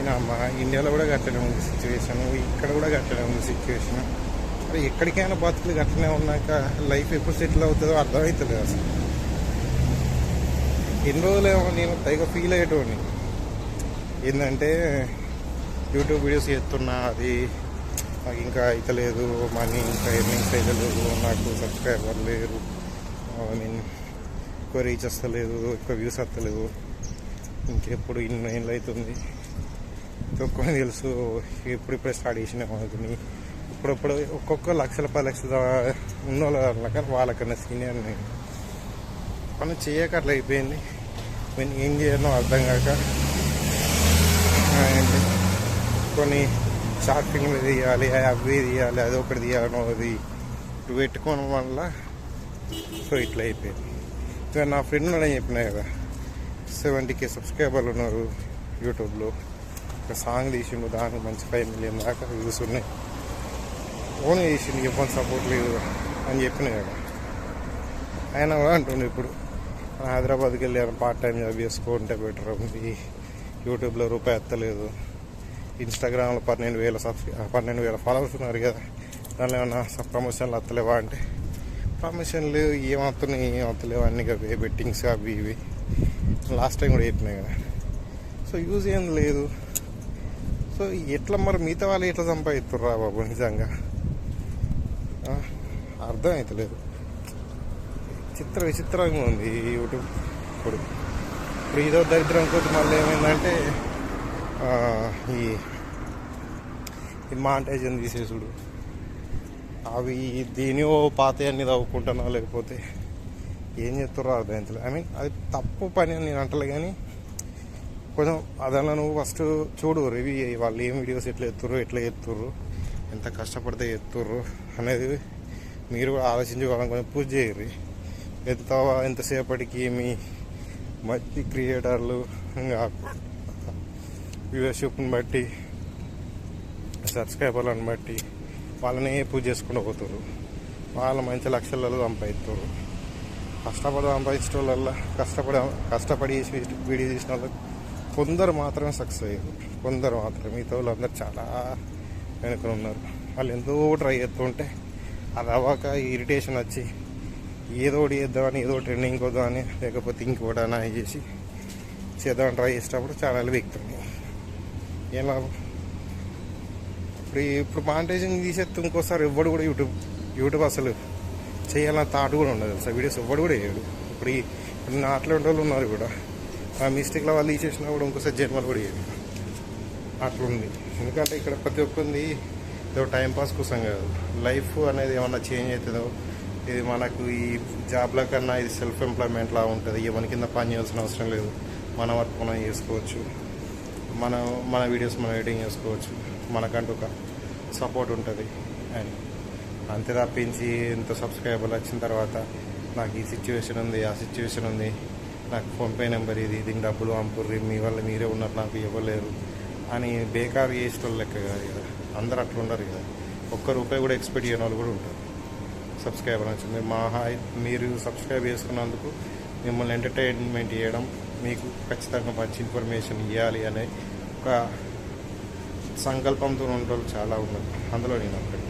ఈయన మా ఇండియాలో కూడా గట్టనే ఉంది సిచ్యువేషన్ ఇక్కడ కూడా గట్టనే ఉంది సిచ్యువేషన్ మరి ఎక్కడికైనా బతుకులు కట్టలే ఉన్నాక లైఫ్ ఎప్పుడు సెటిల్ అవుతుందో అర్థమవుతలేదు అసలు. ఎన్ని రోజులేమో నేను పైగా ఫీల్ అయ్యేటోని ఏంటంటే యూట్యూబ్ వీడియోస్ చేస్తున్నా అది నాకు ఇంకా అయితలేదు మనీ ఇంకా ఎర్నింగ్స్ అయితలేదు నాకు సబ్స్క్రైబర్ లేరు. ఐ మీన్ ఎక్కువ రీచ్ వస్తలేదు ఎక్కువ వ్యూస్ వస్తలేదు. ఇంకెప్పుడు ఇన్ని ఏళ్ళు అవుతుంది. తక్కువ తెలుసు. ఇప్పుడిప్పుడే స్టార్ట్ చేసిన వాళ్ళని. ఇప్పుడప్పుడు ఒక్కొక్క లక్షల పది లక్షల ఉన్న వాళ్ళ కానీ వాళ్ళకన్నా సీనియర్ నేను పని చేయక అట్లా అయిపోయింది. నేను ఏం చేయాలో అర్థం కాక. కొన్ని షార్ట్ ఫిల్మ్లు తీయాలి అవి తీయాలి అది ఒకటి తీయాలనో అది ఇటు పెట్టుకోవడం వల్ల సో ఇట్లా అయిపోయింది. ఇక నా ఫ్రెండ్ ఉన్నాడని చెప్పినా కదా. సెవెంటీ కే సబ్స్క్రైబర్లు ఉన్నారు యూట్యూబ్లో. ఒక సాంగ్ తీసిండు దానికి మంచి ఫైవ్ మిలియన్ దాకా వ్యూస్ ఉన్నాయి. ఓన్ చేసిండు ఇవ్వని సపోర్ట్ లేదు అని చెప్పిన కదా. ఆయన కూడా అంటుండే ఇప్పుడు హైదరాబాద్కి వెళ్ళి పార్ట్ టైం జాబ్ చేసుకుంటే బెటర్ ఉంది. యూట్యూబ్లో రూపాయి ఎత్తలేదు. ఇన్స్టాగ్రామ్లో పన్నెండు వేల సబ్స్క్రై పన్నెండు వేల ఫాలోవర్స్ ఉన్నారు కదా. దానిలో ఏమన్నా ప్రమోషన్లు వస్తలేవా అంటే ప్రమోషన్లు ఏం వస్తున్నాయి ఏం వస్తలేవు అన్ని అవి బెట్టింగ్స్ అవి ఇవి. లాస్ట్ టైం కూడా చెప్పినాయి కదా. సో యూజ్ ఏం లేదు. సో ఎట్లా మరి మిగతా వాళ్ళు ఎట్లా సంపాదిస్తుర్రా బాబు నిజంగా? అర్థం అవుతలేదు చిత్ర విచిత్రంగా ఉంది యూట్యూబ్ ఇప్పుడు. ఇప్పుడు ఇదో దరిద్రం కొద్ది మళ్ళీ ఏమైందంటే ఈ ఈ మాంటేజన్ తీసేసుడు. అవి దేనియో పాత అన్ని తవ్వుకుంటున్నా లేకపోతే ఏం చేస్తారో అర్థం అవుతలేదు ఐ మీన్ అది తప్పు పని అని నేను అంటలే కానీ కొంచెం అదన్నా నువ్వు ఫస్ట్ చూడు రివ్యూ వాళ్ళు ఏం వీడియోస్ ఎట్లా ఎత్తుర్రు ఎట్లా ఎత్తుర్రు ఎంత కష్టపడితే ఎత్తుర్రు అనేది మీరు కూడా ఆలోచించి వాళ్ళని కొంచెం పూజ చేయరు ఎంత ఎంతసేపటికి మీ మంచి క్రియేటర్లు ఇంకా వ్యూవర్షిప్ని బట్టి సబ్స్క్రైబర్లను బట్టి వాళ్ళని పూజ చేసుకుంటూ పోతారు వాళ్ళు మంచి లక్షలలో సంపాదిస్తారు కష్టపడి సంపాదించడం వల్ల కష్టపడి కష్టపడి చేసి వీడియో తీసిన వాళ్ళు కొందరు మాత్రమే సక్సెస్ అయ్యారు. కొందరు మాత్రమే. మిగతా వాళ్ళందరూ చాలా వెనుకలు ఉన్నారు. వాళ్ళు ఎంతో ట్రై చేస్తుంటే అది అవ్వక ఇరిటేషన్ వచ్చి ఏదో ఒకటి చేద్దామని ఏదో ట్రెండింగ్ వద్దామని లేకపోతే ఇంకోటి చేసి చేద్దామని ట్రై చేసేటప్పుడు ఛానల్ వీక్తుంది ఏం లాభం ఇప్పుడు ఇప్పుడు మానిటైజింగ్ తీసేస్తే ఇంకోసారి ఎవ్వడు కూడా యూట్యూబ్ యూట్యూబ్ అసలు చేయాలన్న థాట్ కూడా ఉండదు అసలు వీడియోస్ ఎవ్వడు కూడా వేయడు ఇప్పుడు ఈ ఇప్పుడు నా అట్లాంటి వాళ్ళు ఉన్నారు కూడా. ఆ మిస్టేక్లో వాళ్ళు తీసేసినా కూడా ఇంకోసారి జన్మలు కూడా అట్లుంది. ఎందుకంటే ఇక్కడ ప్రతి ఒక్కరింది ఏదో టైంపాస్ కోసం కాదు. లైఫ్ అనేది ఏమన్నా చేంజ్ అవుతుందో ఇది మనకు ఈ జాబ్ల కన్నా ఇది సెల్ఫ్ ఎంప్లాయ్మెంట్లా ఉంటుంది. ఇవన్న కింద పని చేయాల్సిన అవసరం లేదు. మన వర్క్ మనం చేసుకోవచ్చు. మన మన వీడియోస్ మనం ఎడిటింగ్ చేసుకోవచ్చు. మనకంటూ ఒక సపోర్ట్ ఉంటుంది అని. అంతే తప్పించి ఇంత సబ్స్క్రైబర్లు వచ్చిన తర్వాత నాకు ఈ సిచ్యువేషన్ ఉంది ఆ సిచ్యువేషన్ ఉంది. నాకు ఫోన్పే నెంబర్ ఇది దీని డబ్బులు పంపుర్రి మీ వల్ల మీరే ఉన్నారు నాకు ఇవ్వలేరు అని బేకార్ చేసిన లెక్క కాదు కదా. అందరు అట్లా ఉండరు కదా. ఒక్క రూపాయి కూడా ఎక్స్పెక్ట్ చేయని వాళ్ళు కూడా ఉంటారు. సబ్స్క్రైబర్ నుంచి మీరు మా హాయ్ మీరు సబ్స్క్రైబ్ చేసుకున్నందుకు మిమ్మల్ని ఎంటర్టైన్మెంట్ చేయడం మీకు ఖచ్చితంగా మంచి ఇన్ఫర్మేషన్ ఇవ్వాలి అనే ఒక సంకల్పంతో ఉన్న వాళ్ళు చాలా ఉన్నారు. అందులో నేను ఒకటి